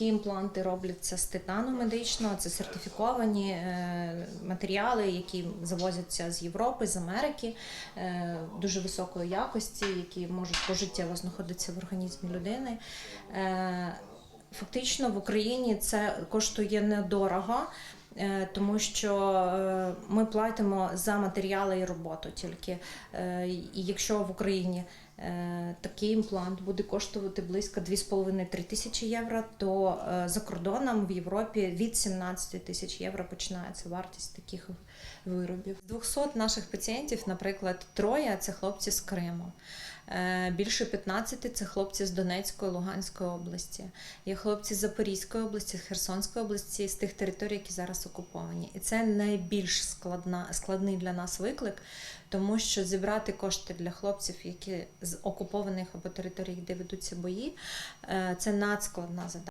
такі імпланти робляться з титану медичного, це сертифіковані е, матеріали, які завозяться з Європи, з Америки, е, дуже високої якості, які можуть пожиттєво знаходитися в організмі людини. Е, Фактично в Україні це коштує недорого. Тому що ми платимо за матеріали і роботу тільки. І якщо в Україні такий імплант буде коштувати близько 2,5-3 тисячі євро, то е, за кордоном в Європі від 17 тисяч євро починається вартість таких виробів. З 200 наших пацієнтів, наприклад, троє це хлопці з Криму. Е, Більше 15 це хлопці з Донецької, Луганської області. Є хлопці з Запорізької області, з Херсонської області, з тих територій, які зараз окуповані. І це найбільш складна, складний для нас виклик, тому що зібрати кошти для хлопців, які з окупованих або територій, де ведуться бої, е, це надскладна задача.